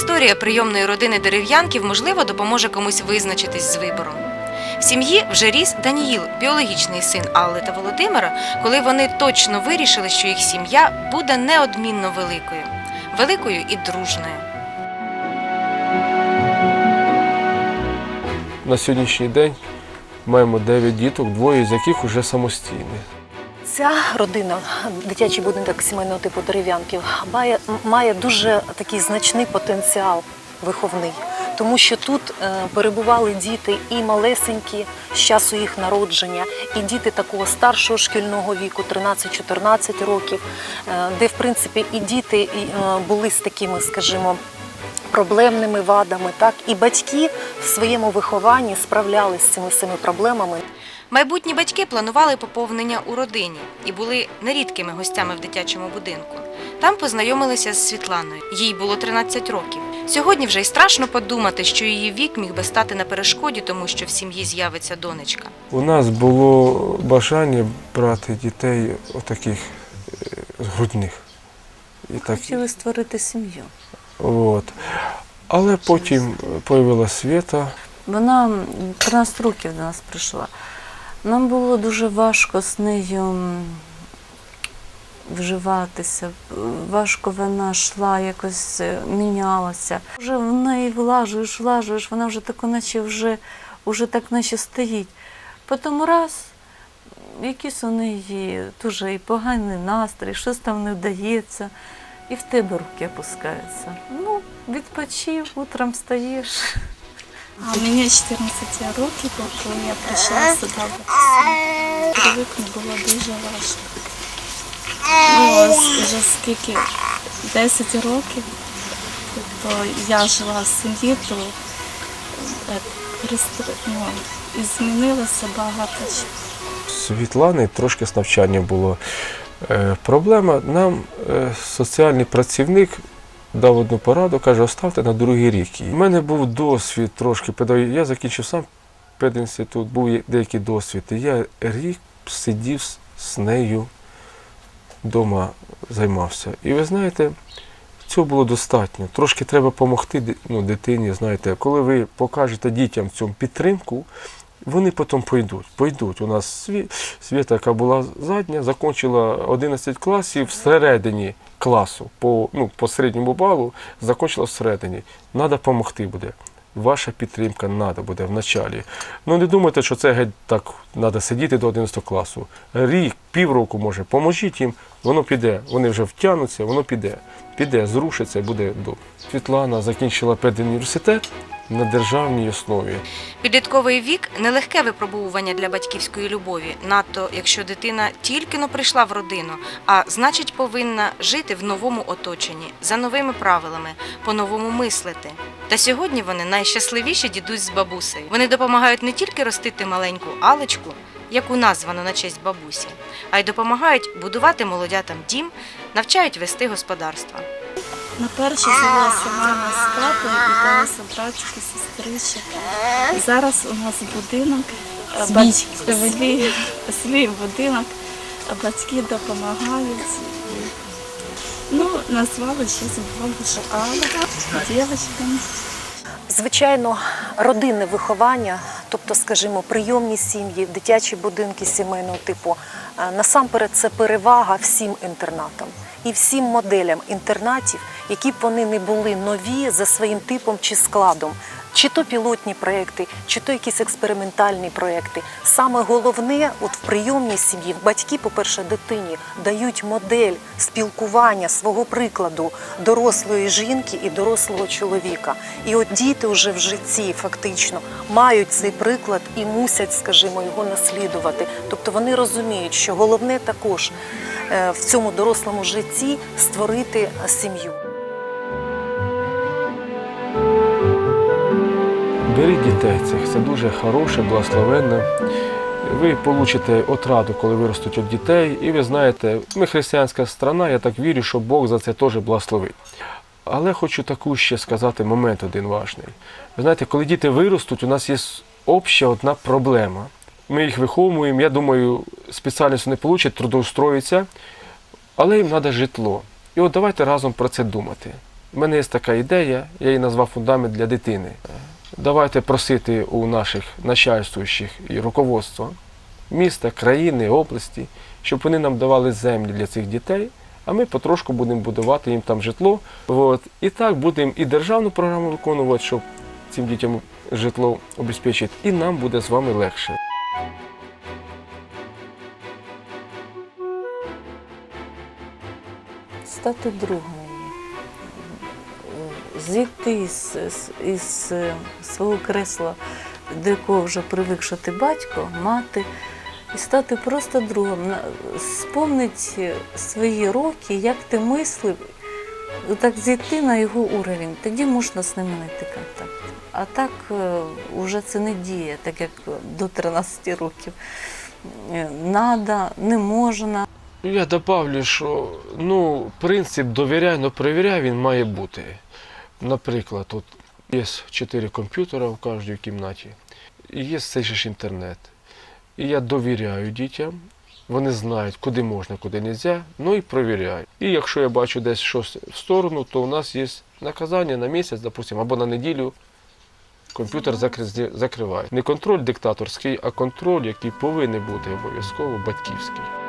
історія прийомної родини дерев'янків, можливо, допоможе комусь визначитись з вибором. В сім'ї вже ріс Даніїл, біологічний син Алли та Володимира, коли вони точно вирішили, що їх сім'я буде неодмінно великою, великою і дружною. На сьогоднішній день маємо 9 діток, двоє з яких вже самостійні. Ця родина, дитячий будинок сімейного типу дерев'янків, має, має дуже такий значний потенціал виховний, тому що тут е, перебували діти і малесенькі з часу їх народження, і діти такого старшого шкільного віку, 13-14 років, е, де в принципі і діти е, були з такими, скажімо, проблемними вадами, так і батьки в своєму вихованні справлялися з цими всіми проблемами. Майбутні батьки планували поповнення у родині і були нерідкими гостями в дитячому будинку. Там познайомилися з Світланою. Їй було 13 років. Сьогодні вже й страшно подумати, що її вік міг би стати на перешкоді, тому що в сім'ї з'явиться донечка. У нас було бажання брати дітей отаких е, грудних. І так, Хотіли створити сім'ю. От. Але потім появилася Свята. Вона м, 13 років до нас прийшла. Нам було дуже важко з нею вживатися. Важко вона йшла, якось е, мінялася. Вже в неї влажуєш, влажуєш, вона вже так, наче вже, вже так наче стоїть. Потім раз, якийсь у неї дуже і поганий настрій, щось там не вдається, і в тебе руки опускаються. Ну, відпочив, утром стаєш. А мені 14 років, коли я прийшла сюди в Росію. Привикнути було дуже важко. Ну, ось вже скільки 10 років, тобто я жила в сім'ї, то е, ну, і змінилося багато чого. Світлани трошки з навчанням було проблема. Нам е, соціальний працівник дав одну пораду, каже, оставте на другий рік. У мене був досвід трошки. Я закінчив сам пединститут, був деякий досвід. І я рік сидів з нею вдома займався. І ви знаєте, цього було достатньо. Трошки треба допомогти ну, дитині. Знаєте, коли ви покажете дітям цю підтримку, вони потім пойдуть. Пойдуть. У нас сві- Світа, яка була задня, закінчила 11 класів всередині класу, по, ну, по середньому балу, закінчила всередині. Треба допомогти буде. Ваша підтримка треба буде в началі. Ну не думайте, що це геть так треба сидіти до 11 класу. Рік, півроку може, поможіть їм, воно піде. Вони вже втягнуться, воно піде. Піде, зрушиться буде добре. Світлана закінчила педуніверситет на державній основі. Підлітковий вік нелегке випробовування для батьківської любові, надто якщо дитина тільки но прийшла в родину, а значить повинна жити в новому оточенні, за новими правилами, по-новому мислити. Та сьогодні вони найщасливіші дідусь з бабусею. Вони допомагають не тільки ростити маленьку Алечку, яку названо на честь бабусі, а й допомагають будувати молодятам дім, навчають вести господарство. На перше взялася мама з папою і далися братчики, сестрички. Зараз у нас будинок, свій, свій будинок, а батьки допомагають. Ну, назвали ще бабуся Алла, дівчинками. Звичайно, родинне виховання, тобто, скажімо, прийомні сім'ї, дитячі будинки сімейного типу, е, насамперед це перевага всім інтернатам і всім моделям інтернатів, які б вони не були нові за своїм типом чи складом. Чи то пілотні проекти, чи то якісь експериментальні проекти. Саме головне, от в прийомній сім'ї, батьки, по-перше, дитині дають модель спілкування свого прикладу дорослої жінки і дорослого чоловіка. І от діти вже в житті фактично мають цей приклад і мусять, скажімо, його наслідувати. Тобто вони розуміють, що головне також е, в цьому дорослому житті створити сім'ю. Беріть дітей цих, це дуже хороше, благословенне. Ви получите отраду, коли виростуть від дітей, і ви знаєте, ми християнська страна, я так вірю, що Бог за це теж благословить. Але хочу таку ще сказати момент один важний. Ви знаєте, коли діти виростуть, у нас є обща одна проблема. Ми їх виховуємо, я думаю, спеціальність не получать, трудоустроїться, але їм треба житло. І от давайте разом про це думати. У мене є така ідея, я її назвав фундамент для дитини. Давайте просити у наших начальствуючих і руководства міста, країни, області, щоб вони нам давали землі для цих дітей, а ми потрошку будемо будувати їм там житло. От. І так будемо і державну програму виконувати, щоб цим дітям житло обезпечити, і нам буде з вами легше. стати другом. Зійти із, із, із е, свого кресла, до якого вже привик, що ти батько, мати, і стати просто другом. На- Спомнить свої роки, як ти мислив, так зійти на його уровень. Тоді можна з ним знайти контакт. А так е, уже це не діє, так як до 13 років. Е, Надо, не можна. Я добавлю, що ну, принцип довіряй, но перевіряй, він має бути. Наприклад, от є чотири комп'ютера в кожній кімнаті, і є цей ж інтернет. І я довіряю дітям, вони знають, куди можна, куди не можна, ну і перевіряю. І якщо я бачу десь щось в сторону, то у нас є наказання на місяць, допустимо, або на неділю. Комп'ютер закриває. Не контроль диктаторський, а контроль, який повинен бути обов'язково батьківський.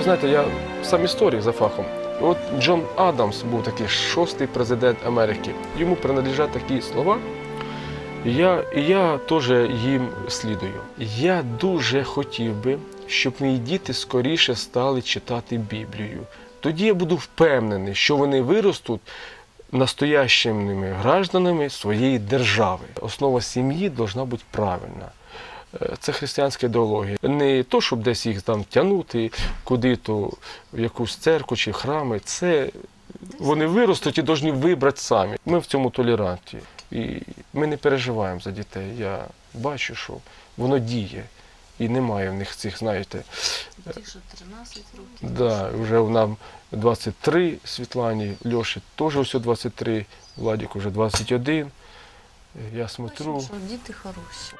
Ви знаєте, я сам історик за фахом. От Джон Адамс був такий шостий президент Америки. Йому принадлежать такі слова. І я, я теж їм слідую. Я дуже хотів би, щоб мої діти скоріше стали читати Біблію. Тоді я буду впевнений, що вони виростуть настоящими гражданами своєї держави. Основа сім'ї повинна бути правильна. Е, Це християнська ідеологія. Не то, щоб десь їх там тягнути куди-то в якусь церкву чи храми. Це вони виростуть і повинні вибрати самі. Ми в цьому толерантні. І ми не переживаємо за дітей. Я бачу, що воно діє. І немає в них цих, знаєте, Ті, що 13 років. да, вже нам 23 Світлані, Льоші теж ось 23, Владик вже 21. Я смотрю. Бачимо, що діти хороші.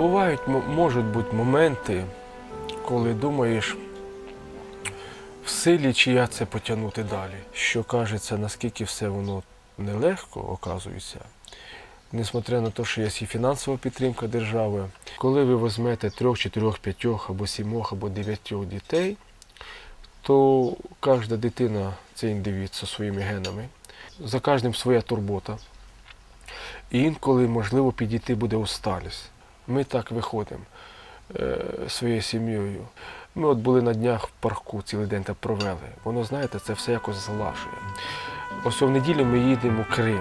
Бувають, можуть бути моменти, коли думаєш, в силі чи я це потягнути далі. Що кажеться, наскільки все воно нелегко оказується, несмотря на те, що є і фінансова підтримка держави. Коли ви візьмете трьох, чотирьох, п'ятьох або сімох, або дев'ятьох дітей, то кожна дитина це індивід зі своїми генами. За кожним своя турбота. І інколи, можливо, підійти буде усталість. Ми так виходимо е, своєю сім'єю. Ми от були на днях в парку, цілий день так провели. Воно, знаєте, це все якось злажує. Ось в неділю ми їдемо в Крим.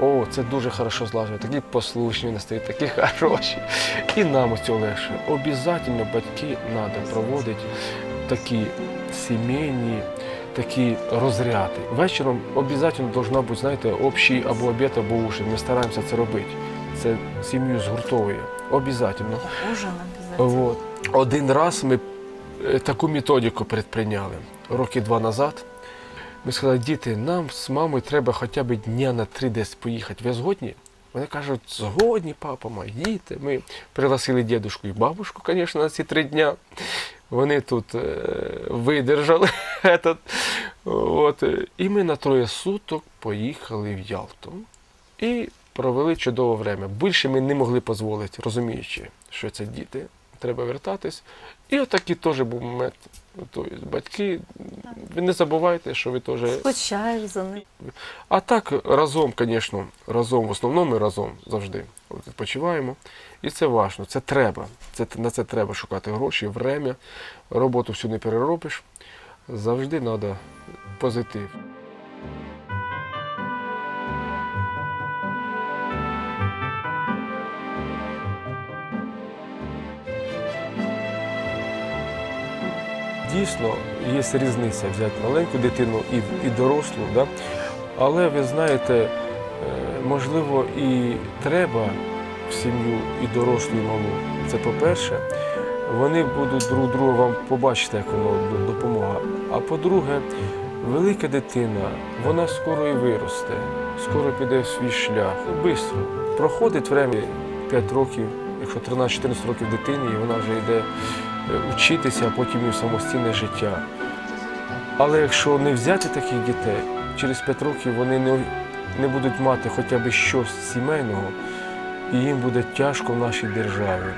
О, це дуже хорошо злажує. Такі послушні вони стають, такі хороші. І нам ось легше. Обязательно батьки треба проводити такі сімейні, такі розряди. Вечором обов'язково должна бути, знаєте, общий або обід, або ужин. Ми стараємося це робити. Це сім'ю згуртовує. Обязательно. Ужин обов'язково. Вот. Один раз ми е, таку методику предприйняли роки два назад. Ми сказали, діти, нам з мамою треба хоча б дня на три десь поїхати. Ви згодні? Вони кажуть, згодні, папа, мої діти. Ми пригласили дідушку і бабушку, звісно, на ці три дня. Вони тут е, видержали. этот. От. І ми на троє суток поїхали в Ялту. І провели чудове время. Більше ми не могли дозволити, розуміючи, що це діти, треба вертатись. І отакий теж був момент. Тобто, батьки, ви не забувайте, що ви теж. Скучаєш за ним. А так разом, звісно, разом, в основному ми разом завжди От відпочиваємо. І це важливо, це треба. Це, на це треба шукати гроші, время, роботу всю не переробиш. Завжди треба позитив. Дійсно є різниця взяти маленьку дитину і, і дорослу. Да? Але ви знаєте, е, можливо, і треба в сім'ю і дорослу, і малу. Це по-перше, вони будуть друг друга вам побачити, як воно допомога. А по-друге, велика дитина, вона скоро і виросте, скоро піде в свій шлях. Бистро. Проходить время 5 років, якщо 13-14 років дитині, і вона вже йде е, вчитися, а потім і в самостійне життя. Але якщо не взяти таких дітей, через 5 років вони не, не будуть мати хоча б щось сімейного, і їм буде тяжко в нашій державі.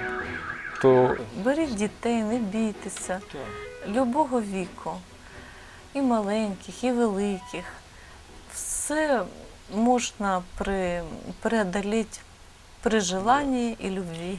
То Беріть дітей, не бійтеся. Любого віку, і маленьких, і великих. Все можна при, преодолеть при желанні і любві.